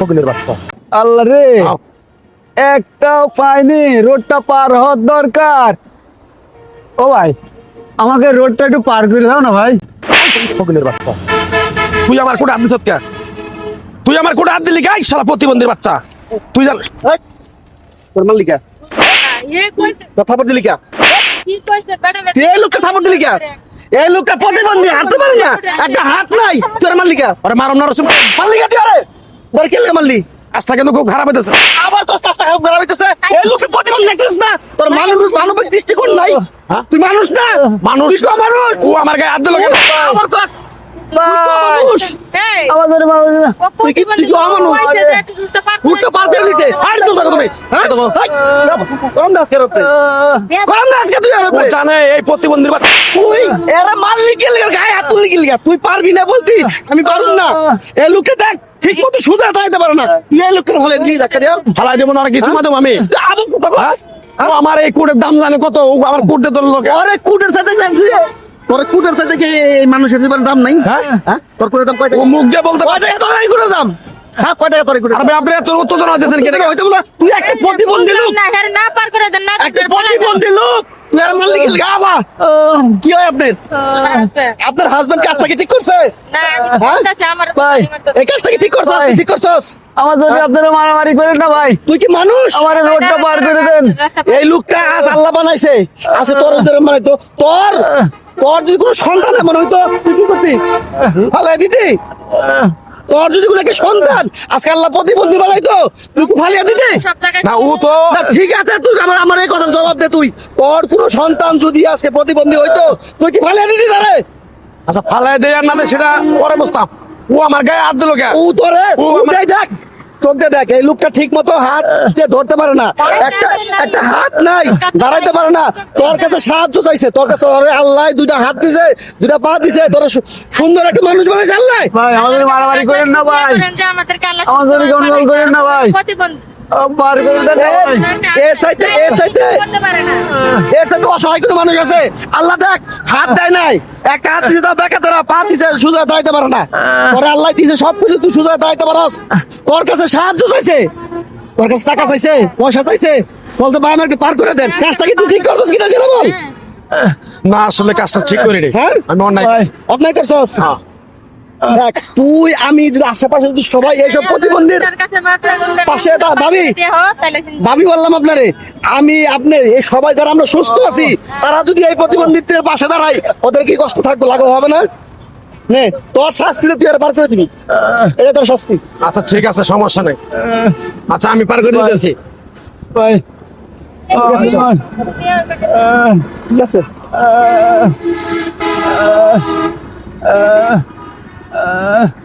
ফকিনের বাচ্চা। আল্লাহ রে। একটাও পাইনি রোডটা পার হওয়ার দরকার। ও ভাই আমাকে রোডটা একটু পার করে দাও না ভাই। ফকিলের বাচ্চা। তুই আমার কোটা আপনি সত্যা? তুই আমার কোটা হাত দিলি গাই শালা প্রতিবন্ধীর বাচ্চা। তুই জান তোর মাল লিখা কথা বল দিলি কা এই লোকটা থাপড় দিলি কা এই লোকটা প্রতিবন্ধী হাঁটতে পারে না। একটা হাত নাই। তোর মাল লিখা আরে মারম না রসুন। মাল লিখা তুই আরে। কে মারলি? আস্থা কিন্তু খুব খারাপ হইতেছে। আবার তোর আস্থা খুব খারাপ হইতেছে? এই প্রতিবন্ধী দেখছিস না? তোর মানব মানবিক দৃষ্টিকোণ নাই। তুই মানুষ না? মানুষ। তো মানুষ। ও আমার গায়ে হাত দিল কেন? আবার তোর মানুষ হ্যাঁ? আমি পারুম না। এই লোকটা দেখ ঠিক মতো সুদা আটাইতে পারে না। তুই এই লোকের ফলে দিলি দেখা দিয়া ফালাই দেবো না আর কিছু মাধ্যম আমি। আবার কথা কর আমার এই কোটের দাম জানে কত আমার কোটে তোর লোক। আরে কোটের সাথে জানছি তোর কোটের সাথে কি এই মানুষের দাম নাই? হ্যাঁ? তোর কোটের দাম কয় ও মুখ দিয়ে বলতে কয় টাকা তোর এই কোটের দাম? হ্যাঁ কয় টাকা তোর এই কোটের আরে আপনি উত্তেজনা হইতেছেন কেন? হইতো তুই একটা প্রতিবন্ধী লোক না হ্যাঁ না পার করে দেন না একটা প্রতিবন্ধী লোক তুই আর মারলি কি লাগা আবার? কি হয় আপনার? আপনার হাজবেন্ড কাজটা কি ঠিক করছে? না হ্যাঁ? ভাই। এই কাজটা কি ঠিক করছস? ঠিক করছস? আমার জন্য আপনারা মারামারি করেন না ভাই। তুই কি মানুষ? আমার রোডটা পার করে দেন। এই লোকটা আজ আল্লাহ বানাইছে। আছে তোর মানে তো তোর তোর যদি কোনো সন্তান এমন হইতো তুই কি করতি আহ, তোর যদি কোনো একটা সন্তান আজকে আল্লাহ প্রতিবন্ধী তো তুই তো ফালিয়া দিতি? না ও তো ঠিক আছে তুই আমার আমার এই কথা জবাব দে তুই। তোর কোনো সন্তান যদি আজকে প্রতিবন্ধী হইতো তুই কি ফালিয়া দিতি তারে? আচ্ছা ফালাই দেয় আর না দেয় সেটা পরে বসতাম ও আমার গায়ে হাত দিল কে ও তোরে ও ও আমার- দেখ তোকে দেখ এই লোকটা ঠিক মতো হাত দিয়ে ধরতে পারে না। একটা একটা হাত নাই দাঁড়াইতে পারে না। তোর কাছে সাহায্য চাইছে তোর কাছে আল্লাহ দুইটা হাত দিছে দুইটা পা দিছে তোর সুন্দর একটা মানুষ বানাইছে আল্লাহ। ভাই আমাদের মারামারি করেন না ভাই। আমাদেরকে আল্লাহ আমাদের কন্ট্রোল করেন না ভাই। এর এর এর অসহায় কোনো মানুষ আছে। আল্লাহ দেখ হাত দেয় নাই। হাত দিছে তার বেকা তারা পা দিছে সুযোগ দাঁড়াইতে পারে না। তোর আল্লাহ দিছে সব কিছু তুই সুযোগ দাঁড়াইতে পারস। তোর কাছে সাহায্য চাইছে। তোর কাছে টাকা চাইছে পয়সা চাইছে। বলতে ভাই আমাকে পার করে দেন। কাজটা কি তুই ঠিক করছিস কিনা সেটা বল? না আসলে কাজটা ঠিক করে রে হ্যাঁ? আমি অন্যায়। অন্যায় করছস? দেখ তুই আমি যদি আশেপাশে যদি সবাই এইসব প্রতিবন্ধীর পাশে ভাবি। ভাবি বললাম আপনারে আমি আপনি এই সবাই যারা আমরা সুস্থ আছি তারা যদি এই প্রতিবন্ধিত্বের পাশে দাঁড়াই ওদের কি কষ্ট থাকবে লাঘব হবে না? নে তোর শাস্তি তুই আর পার করে দিবি। এটা তোর শাস্তি। আচ্ছা ঠিক আছে সমস্যা নেই। আচ্ছা আমি পার করে দিতেছি। আহ, ঠিক আছে। Uh...